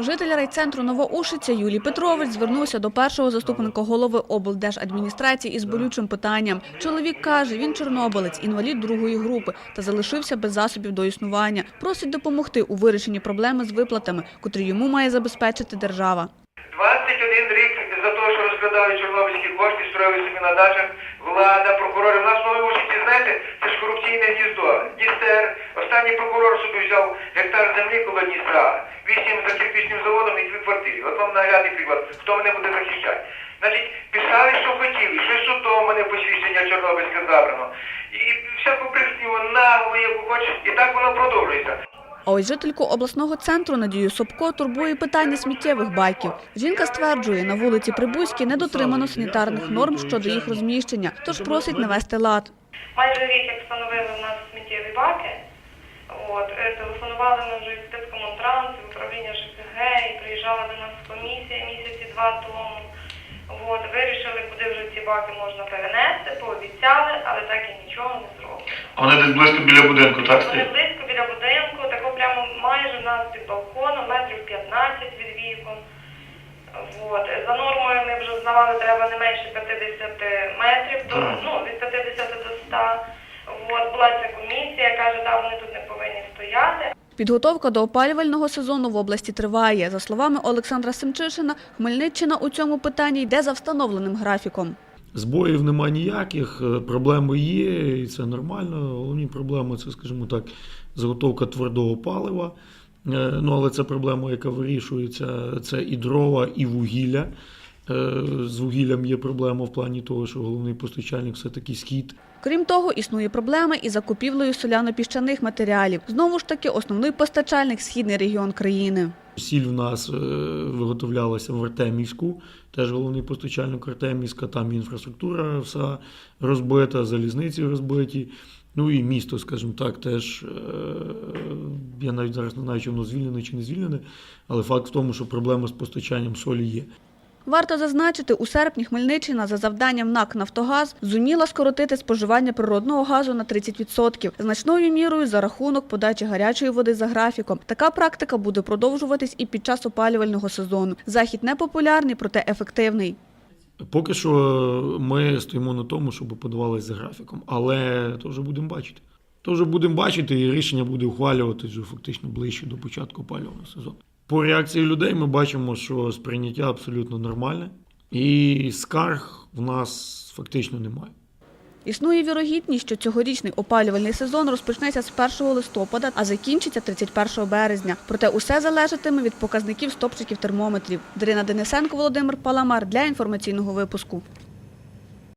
Житель райцентру Новоушиця Юлій Петрович звернувся до першого заступника голови облдержадміністрації із болючим питанням. Чоловік каже, він чорнобилець, інвалід другої групи та залишився без засобів до існування. Просить допомогти у вирішенні проблеми з виплатами, котрі йому має забезпечити держава. 21 рік за те, що розкрадають чорнобильські кошти, строїли собі на дачах, влада, прокурори. У нас в новій Ушиці, знаєте, це ж корупційне гніздо. Дістер, останній прокурор собі взяв гектар землі коло Дністра, вісім за кирпічним заводом і дві квартири. От вам наглядний приклад, хто мене буде захищати. Значить, писали, що хотіли, що судом мене посвідчення Чорнобильське забрано. І всяку брехню, нагло, яку хочеш, і так воно продовжується. А ось жительку обласного центру Надію Собко турбує питання сміттєвих баків. Жінка стверджує, на вулиці Прибузькій не дотримано санітарних норм щодо їх розміщення, тож просить навести лад. Майже рік, як встановили в нас сміттєві баки, от, е, телефонували ми вже в спецкомунтранс, в управління ЖКГ, і приїжджала до нас комісія місяці два тому. От, вирішили, куди вже ці баки можна перенести, пообіцяли, але так і нічого не зроблено. А вони десь близько біля будинку, так Вони близько біля будинку, тако прямо майже в нас під балконом, метрів 15 від вікон. От. За нормою ми вже знавали, треба не менше 50 метрів, до, ну, від 50 до 100. От. Була ця комісія, каже, да, вони тут не повинні стояти. Підготовка до опалювального сезону в області триває. За словами Олександра Семчишина, Хмельниччина у цьому питанні йде за встановленим графіком. Збоїв нема ніяких, е, проблеми є, і це нормально. Головні проблеми це, скажімо так, заготовка твердого палива. Е, Ну, але це проблема, яка вирішується. Це і дрова, і вугілля. Е, З вугіллям є проблема в плані того, що головний постачальник все-таки схід. Крім того, існує проблема із закупівлею соляно-піщаних матеріалів. Знову ж таки, основний постачальник – східний регіон країни. Сіль в нас е, виготовлялася в Артемівську, теж головний постачальник Артемівська, там інфраструктура вся розбита, залізниці розбиті. Ну і місто, скажімо так, теж е, я навіть зараз не знаю, чи воно звільнене чи не звільнене, але факт в тому, що проблема з постачанням солі є. Варто зазначити, у серпні Хмельниччина за завданням НАК «Нафтогаз» зуміла скоротити споживання природного газу на 30%, значною мірою за рахунок подачі гарячої води за графіком. Така практика буде продовжуватись і під час опалювального сезону. Захід непопулярний, проте ефективний. Поки що ми стоїмо на тому, щоб подавалися за графіком, але то вже будемо бачити. То вже будемо бачити, і рішення буде ухвалювати вже фактично ближче до початку опалювального сезону. По реакції людей ми бачимо, що сприйняття абсолютно нормальне, і скарг в нас фактично немає. Існує вірогідність, що цьогорічний опалювальний сезон розпочнеться з 1 листопада, а закінчиться 31 березня. Проте усе залежатиме від показників стопчиків термометрів. Дарина Денисенко, Володимир Паламар для інформаційного випуску.